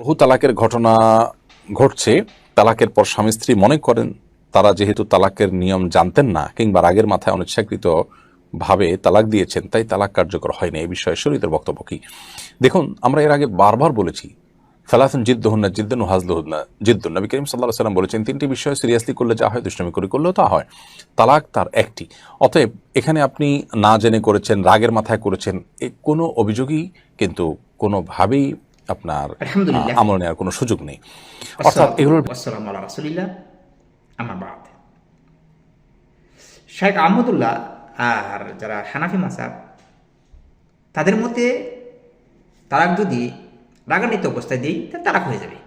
বহু তালাকের ঘটনা ঘটছে। তালাকের পর স্বামী স্ত্রী মনে করেন তারা যেহেতু তালাকের নিয়ম জানতেন না কিংবা রাগের মাথায় অনিচ্ছাকৃত ভাবে তালাক দিয়েছেন, তাই তালাক কার্যকর হয়নি। এই বিষয়ে শরীরের বক্তব্য কি? দেখুন, আমরা এর আগে বারবার বলেছি ফালাসন জিদ্দুহন্না জিদ্দন হাজলুহন্না জিদ্দুন। নবী করিম সাল্লাহ সাল্লাম বলেছেন, তিনটি বিষয় সিরিয়াসলি করলে যা হয়, দুষ্টমি করে করলেও তা হয়। তালাক তার একটি। অতএব এখানে আপনি না জেনে করেছেন, রাগের মাথায় করেছেন, এ কোনো অভিযোগই কিন্তু কোনোভাবেই আপনার আমল নেওয়ার কোনো সুযোগ নেই। অর্থাৎ এগুলোর রাসুলিল্লাহ। আমার বাদ। শেখ আহমদুল্লাহ আর যারা হানাফি মাসাব তাদের মধ্যে তারাক যদি রাগান্বিত অবস্থায় দিই তাহলে তারাক হয়ে যাবে।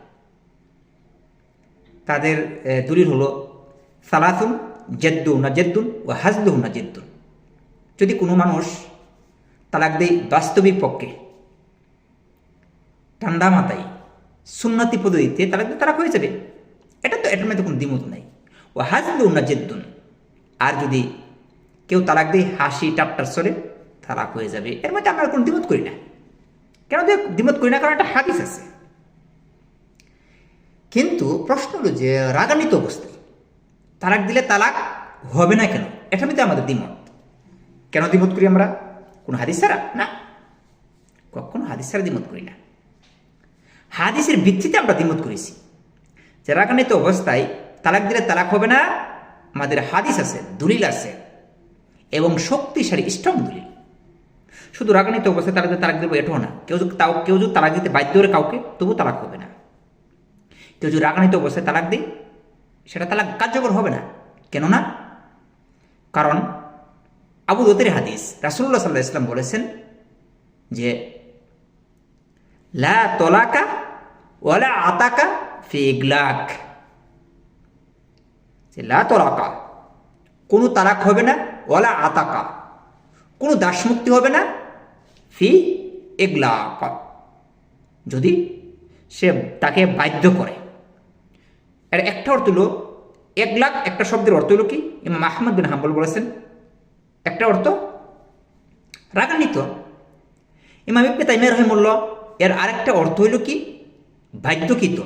তাদের দলিল হলো সালাতুন জেদ্দু না জেদ্দুন ও হাজদু না জেদ্দুন। যদি কোনো মানুষ তালাক দেয় বাস্তবিক পক্ষে ঠান্ডা মাথায়, সুন্নতি পদ্ধতিতে তারা তারা হয়ে যাবে। এটা তো এটার মধ্যে কোনো দ্বিমত নাই। ও হাজলু না জেদ্দুন আর যদি কেউ তালাক দিয়ে, হাসি টাপটার সরে তালাক হয়ে যাবে। এর মধ্যে আমরা কোনো দ্বিমত করি না। কেন দ্বিমত করি না? কারণ একটা হাদিস আছে। কিন্তু প্রশ্ন হলো যে, রাগান্বিত অবস্থায় তালাক দিলে তালাক হবে না কেন? এটার মধ্যে আমাদের দ্বিমত। কেন দ্বিমত করি আমরা? কোনো হাদিস ছাড়া? না। কখনো হাদিস ছাড়া দ্বিমত করি না। হাদিসের ভিত্তিতে আমরা দ্বিমত করেছি। যে রাগান্বিত অবস্থায় তালাক দিলে তালাক হবে না, আমাদের হাদিস আছে, দলিল আছে, এবং শক্তিশালী স্ট্রং দলিল। শুধু রাগান্বিত অবস্থায় তালাক দিলে তালাক দেবো এটাও না। কেউ তাও কেউ যদি তালাক দিতে বাধ্য করে কাউকে তবু তালাক হবে না। কেউ যদি রাগান্বিত অবস্থায় তালাক দেয়, সেটা তালাক কার্যকর হবে না। কেন না কারণ আবু দতের হাদিস রাসুল্লাহ সাল্লাহ ইসলাম বলেছেন যে, লা তলাকা ওয়ালা আতাকা ফি ইগলাক লা তলাকা কোনো তালাক হবে না, ওয়ালা আতাকা। কোনো দাসমুক্তি হবে না, ফি ইগলাক। যদি সে তাকে বাধ্য করে। এর একটা অর্থ হলো এক লাখ একটা শব্দের অর্থ হলো কি? ইমাম আহমদ বিন হাম্বল বলেছেন, একটা অর্থ রাগান্বিত। ইমাম ইবনে তাইমিয়া রহিমুল্লাহ এর আরেকটা অর্থ হইল কি? বাধ্যকৃত।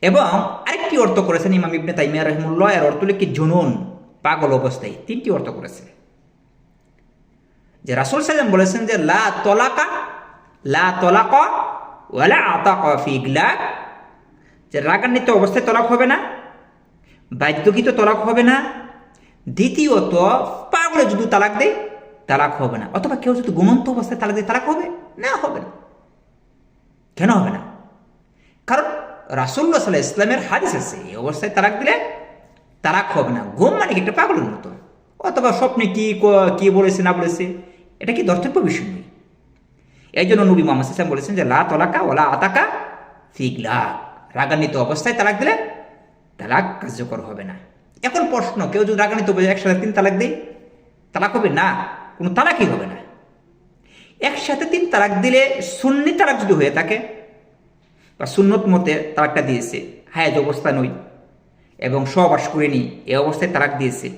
এবং আরেকটি অর্থ করেছেন ইমাম ইবনে তাইমিয়া রহিমুল্লাহ এর অর্থ কি? জুনুন, পাগল অবস্থায়। তিনটি অর্থ করেছে। যে রাসুল সাল্লাম বলেছেন যে, লা তলাকা লা তলাকা ওয়ালা আতাকা ফি ইগলাক। যে রাগান্বিত অবস্থায় তলাক হবে না, বাধ্যকৃত তলাক হবে না, দ্বিতীয়ত পাগলে যদি তালাক দেয়, তালাক হবে না। অথবা কেউ যদি ঘুমন্ত অবস্থায় তালাক দেয়, তালাক হবে? না হবে না। কেন হবে না? কারণ রাসুল্লাহ সাল্লাহ ইসলামের হাদিস আছে এই অবস্থায় তালাক দিলে তারাক হবে না। ঘুম মানে কি? একটা পাগলের মতো। অথবা স্বপ্নে কি ক- বলেছে, না বলেছে, এটা কি ধর্তব্য বিষয় নেই এই জন্য নবী মোহাম্মদ ইসলাম বলেছেন যে, লা তলাকা ওলা আতাকা ফিগলা রাগান্বিত অবস্থায় তালাক দিলে তালাক কার্যকর হবে না। এখন প্রশ্ন, কেউ যদি রাগান্বিত অবস্থায় একসাথে তিন তালাক দেয়, তালাক হবে না? কোনো তালাকই হবে না। একসাথে তিন তালাক দিলে সুন্নি তালাক যদি হয়ে থাকে বা সুন্নত মতে তালাকটা দিয়েছে। হায়াজ অবস্থা নই। এবং সহবাস করেনি এ অবস্থায় তালাক দিয়েছে।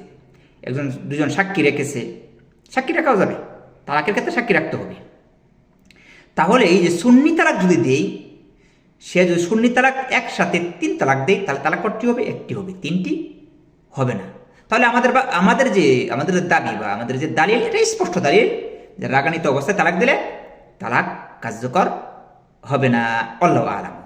একজন, দুজন সাক্ষী রেখেছে। সাক্ষী রাখাও যাবে। তালাকের ক্ষেত্রে সাক্ষী রাখতে হবে। তাহলে এই যে সুন্নি তালাক যদি দেই, সে যদি সুন্নি তালাক একসাথে তিন তালাক দেয়, তাহলে তালাক কটি হবে? একটি হবে। তিনটি হবে না। তাহলে আমাদের বা, আমাদের যে, আমাদের দাবি বা আমাদের যে দালিল, এটা স্পষ্ট দালিল যে রাগান্বিত অবস্থায় তালাক দিলে তালাক কার্যকর হবে না অল্লাহ আলাম